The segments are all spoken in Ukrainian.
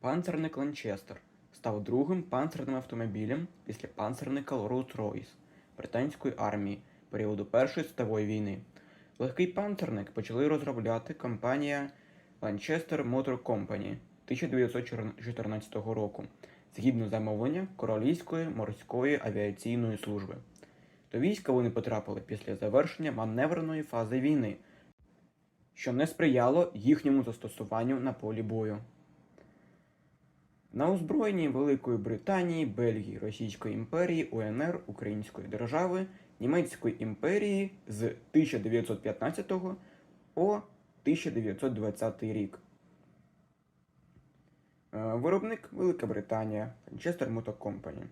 Панцерник Ланчестер став другим панцерним автомобілем після панцерника Rolls-Royce британської армії періоду Першої світової війни. Легкий панцерник почали розробляти компанія Lanchester Motor Company 1914 року згідно замовлення Королівської морської авіаційної служби. До війська вони потрапили після завершення маневреної фази війни, що не сприяло їхньому застосуванню на полі бою. На озброєнні Великої Британії, Бельгії, Російської імперії, УНР, Української держави, Німецької імперії з 1915 по 1920 рік. Е, Виробник Велика Британія, Manchester Motor Company.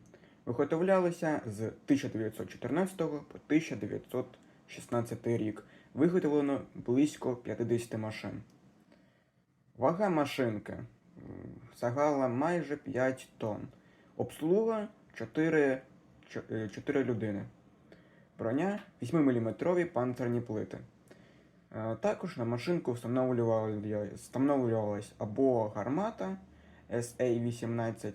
Виготовлялися з 1914 по 1916 рік. Виготовлено близько 50 машин. Вага машинки сягала майже 5 тонн. Обслуга 4, 4 людини. Броня 8-мм панцирні плити. Е, Також на машинку встановлювалась або гармата SA-18,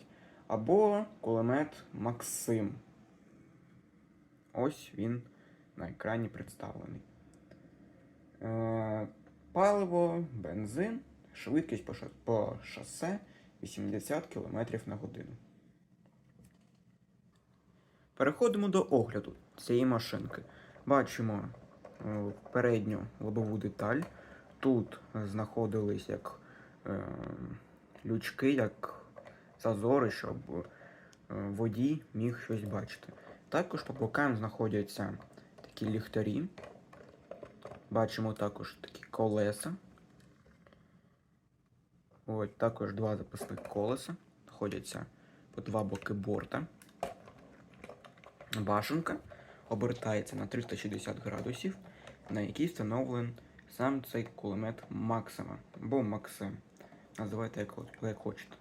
або кулемет Максим.Ось він на екрані представлений. Е, Паливо, бензин, швидкість по шосе 80 км на годину. Переходимо до огляду цієї машинки. Бачимо е, передню лобову деталь. Тут знаходились як е, лючки, як зазори, щоб е, водій міг щось бачити. Також по бокам знаходяться такі ліхтарі. Бачимо також такі колеса. Ось також два запасних колеса. Знаходяться по два боки борта. Башенка обертається на 360 градусів, на якій встановлений сам цей кулемет Максима або Максим. Називайте як, як хочете.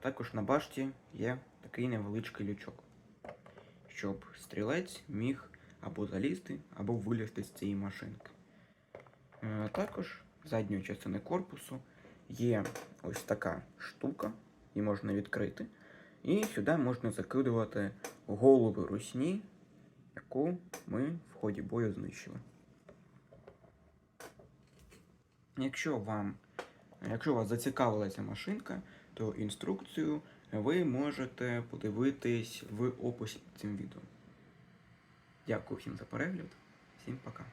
Також на башті є такий невеличкий лючок, щоб стрілець міг або залізти, або вилізти з цієї машинки. Е, Також задньої частини корпусу є ось така штука, її можна відкрити. І сюди можна закидувати голови русні, яку ми в ході бою знищили. Якщо вам, якщо вас зацікавила ця машинка, то інструкцію ви можете подивитись в описі цим відео. Дякую всім за перегляд, всім пока.